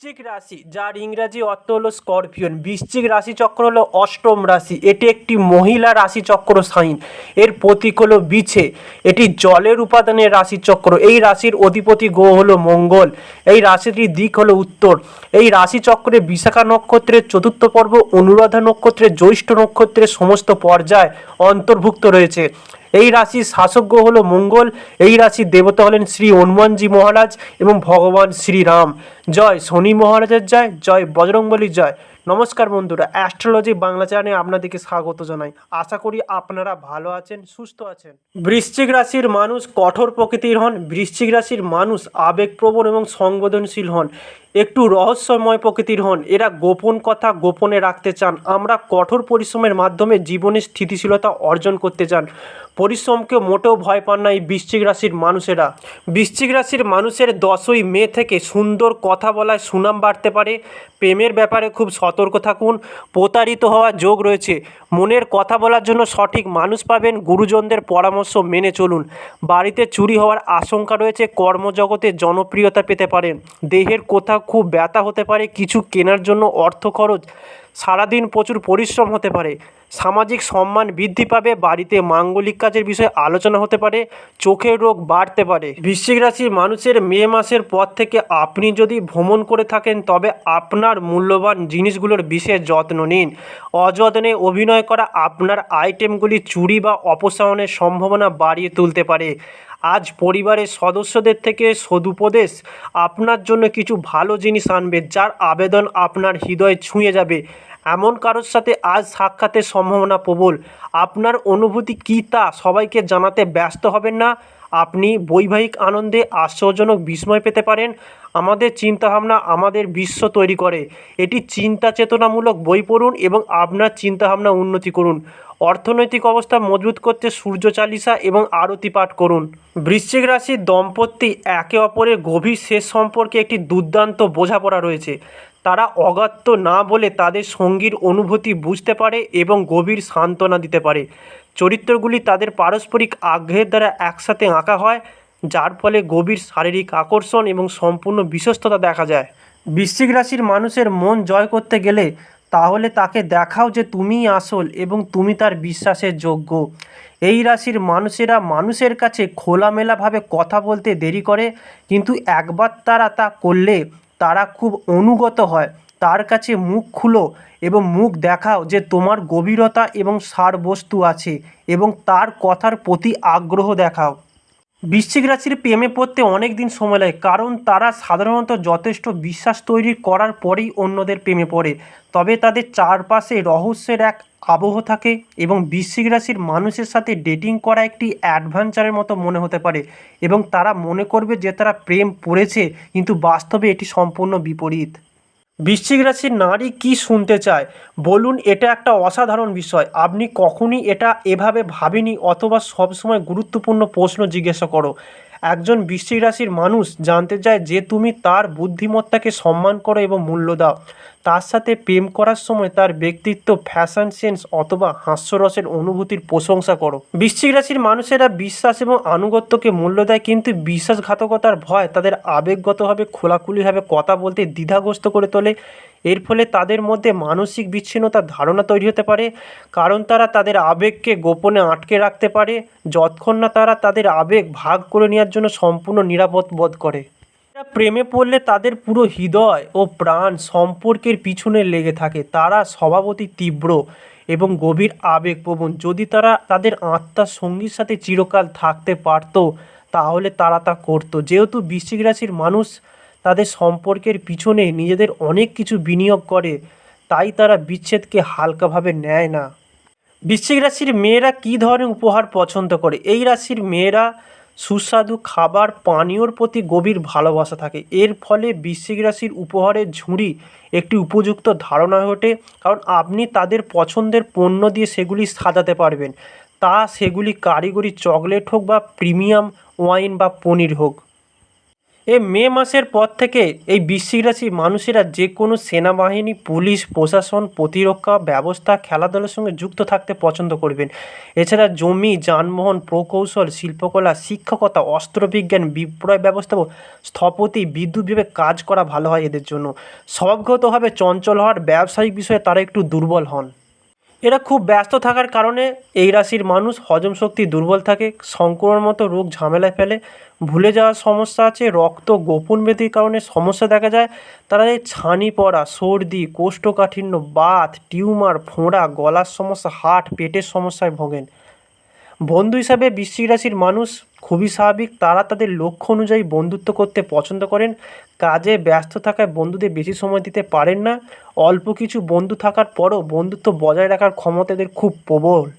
বৃশ্চিক রাশি, যার ইংরাজি অর্থ হলো স্করপিয়ন। বৃশ্চিক রাশি চক্র হলো অষ্টম রাশি। এটি একটি মহিলা রাশি চক্র সাইন। এর প্রতীক হলো বিছে। এটি জলের উপাদানের রাশি চক্র। এই রাশির অধিপতি গ্রহ হলো মঙ্গল। এই রাশিটির দিক হলো উত্তর। এই রাশি চক্রে বিশাখা নক্ষত্রের চতুর্থ পর্ব, অনুরাধা নক্ষত্রের জ্যৈষ্ঠ নক্ষত্রের সমস্ত পর্যায় অন্তর্ভুক্ত রয়েছে। এই রাশির শাসক গ্রহ হলো মঙ্গল। এই রাশির দেবতা হলেন শ্রী হনুমানজি মহারাজ এবং ভগবান শ্রীরাম। জয় শনি মহারাজের জয় জয় বজরংবলীর জয়। নমস্কার বন্ধুরা অ্যাস্ট্রোলজি বাংলা চ্যানেলে আপনাদেরকে স্বাগত জানাই। আশা করি আপনারা ভালো আছেন, সুস্থ আছেন। বৃশ্চিক রাশির মানুষ কঠোর প্রকৃতির হন, বৃশ্চিক রাশির মানুষ আবেগপ্রবণ এবং সংবেদনশীল হন। একটু রহস্যময় প্রকৃতির হন, এরা গোপন কথা গোপনে রাখতে চান। আমরা কঠোর পরিশ্রমের মাধ্যমে জীবনের স্থিতিশীলতা অর্জন করতে চান। পরিশ্রমকে মোটেও ভয় পান না এই বৃশ্চিক রাশির মানুষেরা। বৃশ্চিক রাশির মানুষের দশই মে থেকে সুন্দর কথা বলায় সুনাম বাড়তে পারে। প্রেমের ব্যাপারে খুব সতর্ক থাকুন। প্রতারিত হওয়ার যোগ রয়েছে। মনের কথা বলার জন্য সঠিক মানুষ পাবেন গুরুজনদের পরামর্শ মেনে চলুন। বাড়িতে চুরি হওয়ার আশঙ্কা রয়েছে, কর্মজগতে জনপ্রিয়তা পেতে পারেন দেহের কোথাও খুব ব্যথা হতে পারে, কিছু কেনার জন্য অর্থ খরচ সারাদিন প্রচুর পরিশ্রম হতে পারে। সামাজিক সম্মান বৃদ্ধি পাবে, বাড়িতে মাঙ্গলিক কাজের বিষয়ে আলোচনা হতে পারে, চোখের রোগ বাড়তে পারে। বৃশ্চিক রাশির মানুষের মে মাসের পর থেকে আপনি যদি ভ্রমণ করে থাকেন, তবে আপনার মূল্যবান জিনিসগুলোর বিশেষ যত্ন নিন। অযত্নে অভিনয় করা আপনার আইটেমগুলি চুরি বা অপসারণের সম্ভাবনা বাড়িয়ে তুলতে পারে। আজ পরিবারের সদস্যদের থেকে সদুপদেশ। আপনার জন্য কিছু ভালো জিনিস আনবে, যার আবেদন আপনার হৃদয় ছুঁয়ে যাবে। এমন কারোর সাথে আজ সাক্ষাতের সম্ভাবনা প্রবল। আপনার অনুভূতি কী তা সবাইকে জানাতে ব্যস্ত হবেন না। আপনি বৈবাহিক আনন্দে আশ্চর্যজনক বিস্ময় পেতে পারেন। আমাদের চিন্তাভাবনা আমাদের বিশ্ব তৈরি করে। এটি চিন্তা চেতনামূলক বই পড়ুন এবং আপনার চিন্তাভাবনা উন্নতি করুন। অর্থনৈতিক অবস্থা মজবুত করতে সূর্য চালিসা এবং আরতি পাঠ করুন। বৃশ্চিক রাশির দম্পতি একে অপরের গভীর শেষ সম্পর্কে একটি দুর্দান্ত বোঝাপড়া রয়েছে। তারা অগাত্য না বলে তাদের সঙ্গীর অনুভূতি বুঝতে পারে এবং গভীর সান্ত্বনা দিতে পারে। চরিত্রগুলি তাদের পারস্পরিক আগ্রহের দ্বারা একসাথে আঁকা হয়, যার ফলে গভীর শারীরিক আকর্ষণ এবং সম্পূর্ণ বিশ্বস্ততা দেখা যায়। বৃশ্চিক রাশির মানুষের মন জয় করতে গেলে তাহলে তাকে দেখাও যে তুমিই আসল এবং তুমি তার বিশ্বাসের যোগ্য। এই রাশির মানুষেরা মানুষের কাছে খোলামেলাভাবে কথা বলতে দেরি করে, কিন্তু একবার তারা তা করলে তারা খুব অনুগত হয়। তার কাছে মুখ খুলো এবং মুখ দেখাও যে তোমার গভীরতা এবং সারবস্তু আছে এবং তার কথার প্রতি আগ্রহ দেখাও। বৃশ্চিক রাশির প্রেমে পড়তে অনেক দিন সময় লাগে, কারণ তারা সাধারণত যথেষ্ট বিশ্বাস তৈরি করার পরেই অন্যদের প্রেমে পড়ে। তবে তাদের চারপাশে রহস্যের এক আবহ থাকে এবং বৃশ্চিক রাশির মানুষের সাথে ডেটিং করা একটি অ্যাডভেঞ্চারের মতো মনে হতে পারে এবং তারা মনে করবে যে তারা প্রেম পড়েছে, কিন্তু বাস্তবে এটি সম্পূর্ণ বিপরীত। বৃশ্চিক রাশির নারী কি শুনতে চায়? বলুন, এটা একটা অসাধারণ বিষয়। আপনি কখনই এটা এভাবে ভাবেনি অথবা সবসময় গুরুত্বপূর্ণ প্রশ্ন জিজ্ঞাসা করো। একজন বৃশ্চিক রাশির মানুষ জানতে চায় যে তুমি তার বুদ্ধিমত্তাকে সম্মান করো এবং মূল্য দাও। তার সাথে প্রেম করার সময় তার ব্যক্তিত্ব ফ্যাশন সেন্স অথবা হাস্যরসের অনুভূতির প্রশংসা করো। বৃশ্চিক রাশির মানুষেরা বিশ্বাস এবং আনুগত্যকে মূল্য দেয় কিন্তু বিশ্বাসঘাতকতার ভয় তাদের আবেগগতভাবে, খোলাখুলিভাবে কথা বলতে দ্বিধাগ্রস্ত করে তোলে। এর ফলে তাদের মধ্যে মানসিক বিচ্ছিন্নতার ধারণা তৈরি হতে পারে, কারণ তারা তাদের আবেগকে গোপনে আটকে রাখতে পারে, যতক্ষণ না তারা তাদের আবেগ ভাগ করে নেওয়ার জন্য সম্পূর্ণ নিরাপদ বোধ করে। প্রেমে পড়লে তাদের পুরো হৃদয় ও প্রাণ সম্পর্কের পিছনে লেগে থাকে। তারা স্বভাবতই তীব্র এবং গভীর আবেগপ্রবণ। যদি তারা তাদের আত্মার সঙ্গীর সাথে চিরকাল থাকতে পারত, তাহলে তারা তা করতো। যেহেতু বৃশ্চিক রাশির মানুষ তাদের সম্পর্কের পিছনে নিজেদের অনেক কিছু বিনিয়োগ করে, তাই তারা বিচ্ছেদকে হালকাভাবে নেয় না। বৃশ্চিক রাশির মেয়েরা কী ধরনের উপহার পছন্দ করে? এই রাশির মেয়েরা সুস্বাদু খাবার, পানীয়র প্রতি গভীর ভালোবাসা থাকে। এর ফলে বৃশ্চিক রাশির উপহারের ঝুড়ি একটি উপযুক্ত ধারণা হয়ে ওঠে, কারণ আপনি তাদের পছন্দের পণ্য দিয়ে সেগুলি সাজাতে পারবেন। তা সেগুলি কারিগরি চকলেট হোক বা প্রিমিয়াম ওয়াইন বা পনির হোক। এই মে মাসের পর থেকে এই বৃশ্চিক রাশির মানুষেরা যে কোনো সেনাবাহিনী, পুলিশ, প্রশাসন, প্রতিরক্ষা ব্যবস্থা, খেলাধুলার সঙ্গে যুক্ত থাকতে পছন্দ করবেন। এছাড়া জমি, যানবাহন, প্রকৌশল, শিল্পকলা, শিক্ষকতা, অস্ত্রবিজ্ঞান বিক্রয় ব্যবস্থা স্থপতি, বিদ্যুৎ বিভাগে কাজ করা ভালো হয় এদের জন্য। স্বভাবগতভাবে চঞ্চল হওয়ার ব্যবসায়িক বিষয়ে তারা একটু দুর্বল হন। এরা খুব ব্যস্ত থাকার কারণে এই রাশির মানুষ হজম শক্তি দুর্বল থাকে, সংক্রমণ মতো রোগ ঝামেলায় ফেলে, ভুলে যাওয়ার সমস্যা আছে, রক্ত গোপন ব্যাধির কারণে সমস্যা দেখা যায়। তারা এই ছানি পড়া, সর্দি, কোষ্ঠকাঠিন্য, বাত, টিউমার, ফোঁড়া, গলার সমস্যা হার্ট পেটের সমস্যায় ভোগেন। বন্ধু হিসাবে বৃশ্চিক রাশির মানুষ খুবই স্বাভাবিক। তারা তাদের লক্ষ্য অনুযায়ী বন্ধুত্ব করতে পছন্দ করেন। কাজে ব্যস্ত থাকায় বন্ধুদের বেশি সময় দিতে পারেন না। অল্প কিছু বন্ধু থাকার পরও বন্ধুত্ব বজায় রাখার ক্ষমতা এদের খুব প্রবল।